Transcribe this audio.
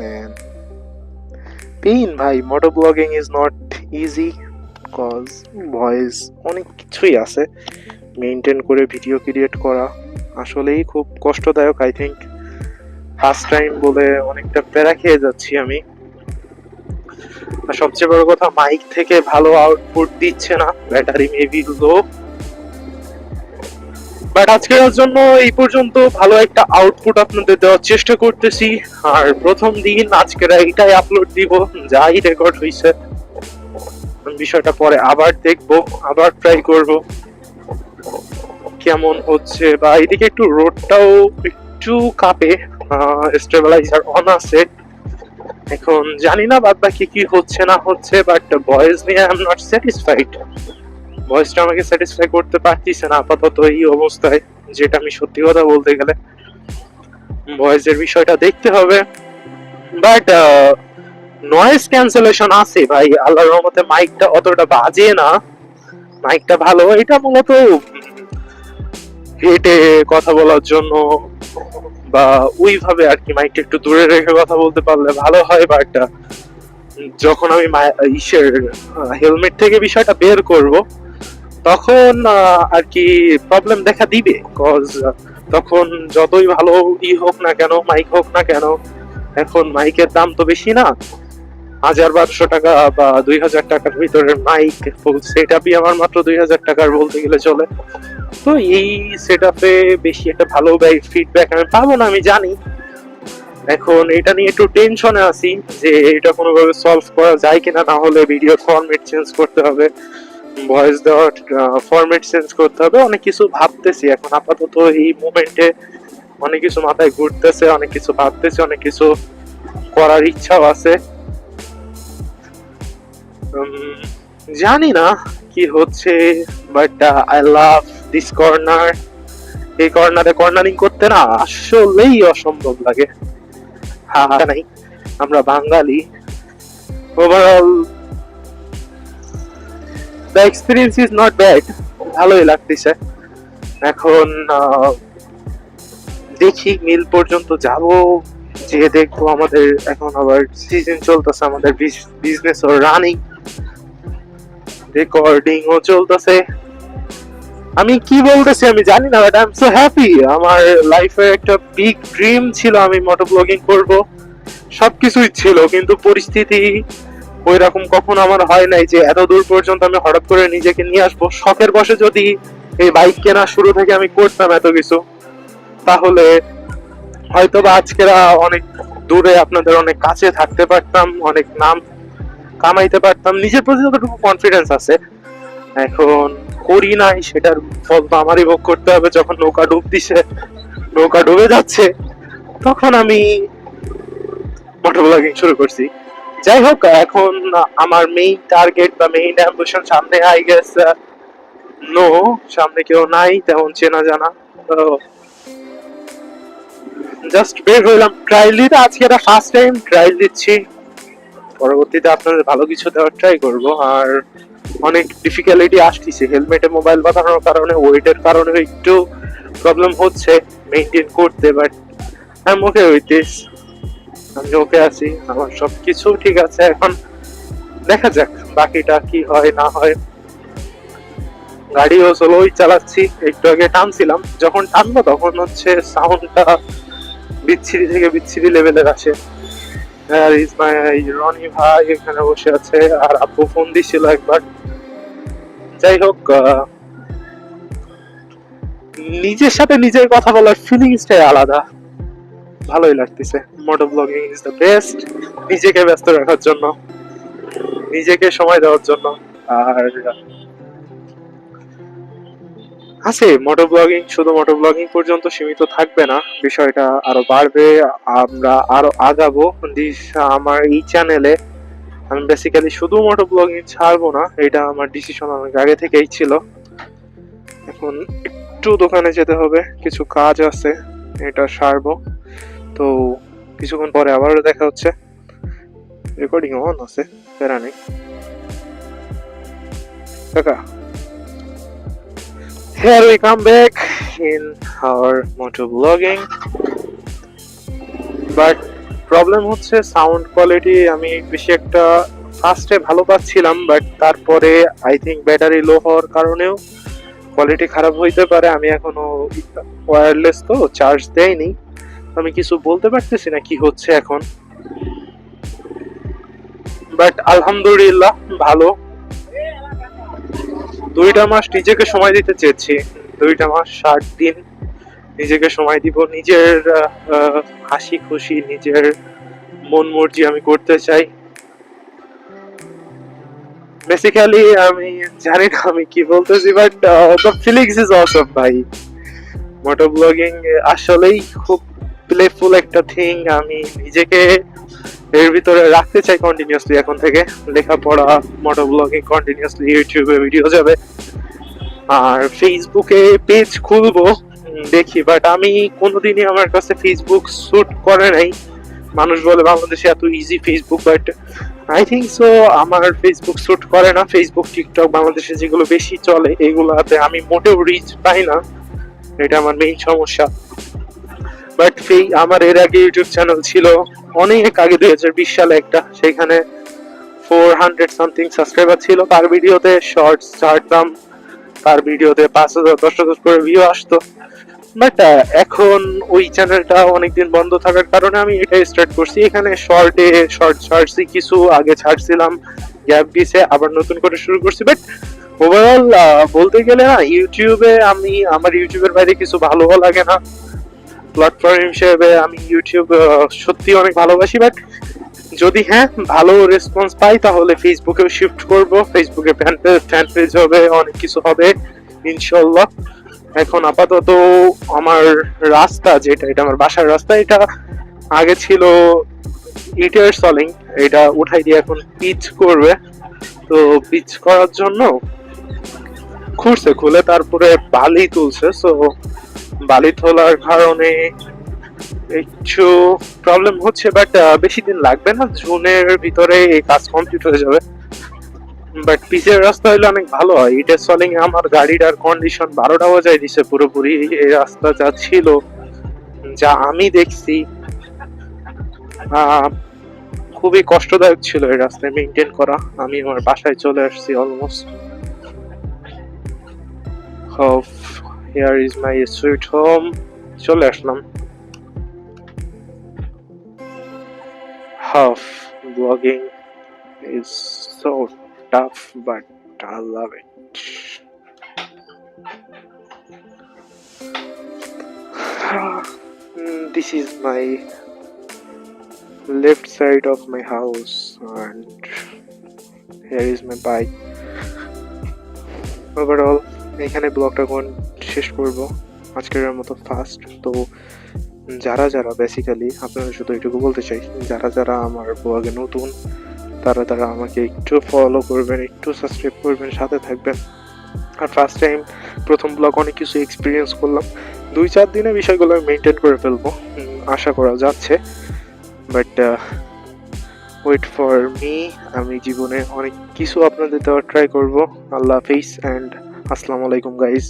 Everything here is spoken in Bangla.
man. পেইন ভাই মোটো blogging is not easy cause voice অনেক কিছুই আছে। মেনটেন করে ভিডিও ক্রিয়েট করা আসলেই খুব কষ্টদায়ক আই থিঙ্ক ফার্স্ট টাইম বলে অনেকটা প্যারা খেয়ে যাচ্ছি আমি। সবচেয়ে বড় কথা মাইক থেকে ভালো আউটপুট দিচ্ছে না। ব্যাটারি মেবি লো বাট আজকের জন্য এই পর্যন্ত ভালো একটা আউটপুট আপনাদের দেওয়ার চেষ্টা করতেছি। আর প্রথম দিন আজকের এইটাই আপলোড দিব, যাই রেকর্ড হয়েছে বিষয়টা পরে আবার দেখব, আবার ট্রাই করব। কেমন হচ্ছে বা এদিকে একটু রোডটাও একটু কাঁপে স্টেবিলাইজার অন আছে। এখন জানি না বাদ বাকি কি হচ্ছে না হচ্ছে বাট ভয়েস নিয়ে আই এম নট স্যাটিসফাইড ভয়েসটা আমাকে স্যাটিসফাই করতে পারতিছে না আপাতত এই অবস্থায়, যেটা আমি সত্যি কথা বলতে গেলে। ভয়েসের বিষয়টা দেখতে হবে। বাট নয়েজ ক্যান্সেলেশন আছে ভাই, আল্লাহর রহমতে মাইকটা অতটা বাজে না। মাইকটা ভালো, এটা মূলত হেঁটে কথা বলার জন্য বা ওইভাবে আর কি মাইকটা একটু দূরে রেখে কথা বলতে পারলে ভালো হয় বাট যখন আমি ইসের হেলমেট থেকে বিষয়টা বের করব তখন আর কি প্রবলেম দেখা দিবে। কজ তখন যতই ভালো ই হোক না কেন মাইক হোক না কেন, এখন মাইকের দাম তো বেশি না। হাজার বারোশো টাকা বা দুই হাজার টাকার ভিতরে মাইক সেট আপই আমার মাত্র দুই হাজার টাকার বলতে গেলে চলে। তো এই সেট আপে বেশি একটা ভালো ফিডব্যাক আমি পাবো না, আমি জানি। এখন এটা নিয়ে একটু টেনশনে আছি যে এটা কোনোভাবে সলভ করা যায় কিনা, না হলে ভিডিও ফরম্যাট চেঞ্জ করতে হবে। ভয়েস দেওয়ার ফরম্যাট চেঞ্জ করতে হবে, অনেক কিছু ভাবতেছি। এখন আপাতত এই মুমেন্টে অনেক কিছু মাথায় ঘুরতেছে, অনেক কিছু ভাবতেছি, অনেক কিছু করার ইচ্ছাও আছে। জানি না কি হচ্ছে but I love this corner এই কর্নারে কর্নারিং করতে না আসলেই অসম্ভব লাগে। হ্যাঁ নাই, আমরা বাঙালি। Overall the experience is not bad ভালোই লাগতেছে। এখন দেখি মিল পর্যন্ত যাব। যে দেখব আমাদের এখন আবার সিজন চলতেছে, আমাদের বিজনেস ও রানিং রেকর্ডিং ও চলতেছে। আমি কি বলতেছি আমি জানি না but I am so happy আমার লাইফে একটা বিগ ড্রিম ছিল, আমি মোটো ব্লগিং করব। সবকিছুই ছিল, কিন্তু পরিস্থিতি ওই রকম কখনো আমার হয় নাই যে এত দূর পর্যন্ত আমি হঠাৎ করে নিজেকে নিয়ে আসব। শখের বসে যদি এই বাইক কেনা শুরু থেকে আমি করতাম এত কিছু, তাহলে হয়তো বা আজকেরা অনেক দূরে আপনাদের অনেক কাছে থাকতে পারতাম, অনেক নাম কামাইতে পারতাম। নিজের প্রতি যতটুকু কনফিডেন্স আছে, এখন করি নাই, সেটার ফল তো আমারই ভোগ করতে হবে। যখন নৌকা ডুব দিছে, নৌকা ডুবে যাচ্ছে, তখন আমি মোটর ব্লগিং শুরু করছি। যাই হোক, এখন আমার মেইন টার্গেট বা মেইন অ্যাম্বিশন সামনে আই গেস নো সামনে কেউ নাই, তেমন চেনা জানা। তো জাস্ট বের হইলাম। ট্রায়াল দিতে আজকে এটা ফার্স্ট টাইম ট্রায়াল দিচ্ছি। পরবর্তীতে আপনাদের ভালো কিছু দেওয়ার ট্রাই করব। আর অনেক ডিফিকাল্টি আসতেছে। হেলমেটে মোবাইল বাঁধানোর কারণে ওয়েটের কারণে একটু প্রবলেম হচ্ছে মেনটেন করতে but I okay with this আমি ওকে আছি, আমার সব কিছু ঠিক আছে এখন। দেখা যাক বাকিটা কি হয়, না হয়। গাড়িও স্লোই চালাচ্ছি, একটু আগে টানছিলাম, যখন টানবো তখন হচ্ছে সাউন্ডটা বিচ্ছিরি থেকে বিচ্ছিরি লেভেলের আসে। আর ইজ মাই রনি ভাই এখানে বসে আছে, আর আব্বু ফোন দিছিল একবার। যাই হোক নিজের সাথে নিজের কথা বলার ফিলিংসটাই আলাদা। ভালোই লাগতেছে। মোটো ব্লগিং ইজ দ্য বেস্ট নিজেকে ব্যস্ত রাখার জন্য। নিজেকে সময় দেওয়ার জন্য। আর আছে মোটো ব্লগিং শুধু মোটো ব্লগিং পর্যন্ত সীমিত থাকবে না। বিষয়টা আরও বাড়বে। আমরা আরও আগাবো। আমার এই চ্যানেলে আমি বেসিক্যালি শুধু মোটো ব্লগিং ছাড়বো না। এটা আমার ডিসিশন অনেক আগে থেকেই ছিল। এখন একটু দোকানে যেতে হবে। কিছু কাজ আছে। এটা সারবো। তো কিছুক্ষণ পরে আবারও দেখা হচ্ছে। রেকর্ডিং অন আছে প্যারা নেই? কাকা Here we come back in our motor vlogging. But problem হচ্ছে সাউন্ড কোয়ালিটি আমি বেশি একটা ফার্স্টে ভালো পাচ্ছিলাম বাট তারপরে আই থিঙ্ক ব্যাটারি লো হওয়ার কারণেও কোয়ালিটি খারাপ হইতে পারে। আমি এখনও ওয়্যারলেস তো চার্জ দেয়নি আমি কিছু বলতে পারতেছি না কি হচ্ছে এখন। বাট আলহামদুলিল্লাহ, ভালো। দুইটা মাস নিজেকে সময় দিতে চেয়েছি। দুইটা মাস, ষাট দিন নিজেকে সময় দিব। নিজের হাসি খুশি, নিজের মন মর্জি আমি করতে চাই। বেসিক্যালি আমি জানি না আমি কি বলতেছি but the feelings is awesome ভাই। মোটো ব্লগিং আসলেই খুব প্লেফুল একটা থিং আমি নিজেকে এর ভিতরে রাখতে চাই কন্টিনিউসলি এখন থেকে। লেখাপড়া মোটো ব্লগিং কন্টিনিউসলি ইউটিউবে ভিডিও যাবে। আর ফেসবুকে পেজ খুলবো দেখি। বাট আমি কোনোদিনই আমার কাছে ফেসবুক স্যুট করে নাই। মানুষ বলে বাংলাদেশে এত easy Facebook but I think so আমার ফেসবুক স্যুট করে না। ফেসবুক টিকটক বাংলাদেশে যেগুলো বেশি চলে, এগুলাতে আমি মোটেও রিচ পাই না। এটা আমার মেইন সমস্যা। বাট সেই আমার এর আগে ইউটিউব চ্যানেল ছিল অনেক আগে, দুই হাজার বিশ সালে একটা। সেখানে ফোর হান্ড্রেড সামথিং সাবস্ক্রাইবার ছিল। তার ভিডিওতে শর্টস ছাড়তাম তার ভিডিওতে পাঁচ হাজার, দশ হাজার করে ভিউ আসতো। বাট এখন ওই চ্যানেলটা অনেকদিন বন্ধ থাকার কারণে আমি এটা স্টার্ট করছি। এখানে শর্টে শর্ট ছাড়ছি, কিছু আগে ছাড়ছিলাম গ্যাপ দিয়েছে আবার নতুন করে শুরু করছি। বাট ওভারঅল বলতে গেলে না ইউটিউবে আমি, আমার ইউটিউবের বাইরে কিছু ভালো লাগে না। প্ল্যাটফর্ম হিসেবে আমি ইউটিউব সত্যি অনেক ভালোবাসি বাট যদি হ্যাঁ ভালো রেসপন্স পাই, তাহলে ফেসবুকেও শিফট করব। ফেসবুকে ফ্যান পেজ ফ্যান পেজ হবে, অনেক কিছু হবে ইনশাল্লাহ এখন আপাতত আমার রাস্তা যেটা, এটা আমার বাসার রাস্তা, এটা আগে ছিল ইটার সলিং এটা উঠাই দিয়ে এখন পিচ করবে। তো পিচ করার জন্য খুঁড়ছে খুলে তারপরে বালি তুলছে সো বালি তোলার কারণে একটু প্রবলেম হচ্ছে বাট বেশি দিন লাগবে না। জুনের ভিতরে এই কাজ কমপ্লিট হয়ে যাবে। বাট পিচের রাস্তা হলে অনেক ভালো হয়। ইটের সলিং আমার গাড়িটার কন্ডিশন বারোটা বাজায় দিছে পুরোপুরি। এই রাস্তা যা ছিল, যা আমি দেখছি খুবই কষ্টদায়ক ছিল এই রাস্তায় মেনটেন করা। আমি আমার বাসায় চলে আসছি almost here is my sweet home চলে আসলাম half blogging is so tough but I love it this is my left side of my house and here is my bike overall এখানে ব্লগটা কোন শেষ করব। আজকের মতো ফার্স্ট তো যারা যারা বেসিক্যালি আপনাদের শুধু এটুকু বলতে চাই, যারা যারা আমার ব্লগে নতুন, তারা তারা আমাকে একটু ফলো করবেন, একটু সাবস্ক্রাইব করবেন, সাথে থাকবেন। আর ফার্স্ট টাইম প্রথম ব্লগ অনেক কিছু এক্সপিরিয়েন্স করলাম। দুই চার দিনে বিষয়গুলো আমি মেনটেন করে ফেলব। আশা করা যাচ্ছে। বাট ওয়েট ফর মি আমি জীবনে অনেক কিছু আপনাদের দেওয়ার ট্রাই করব। আল্লাহ হাফিজ অ্যান্ড আসসালামু আলাইকুম গাইজ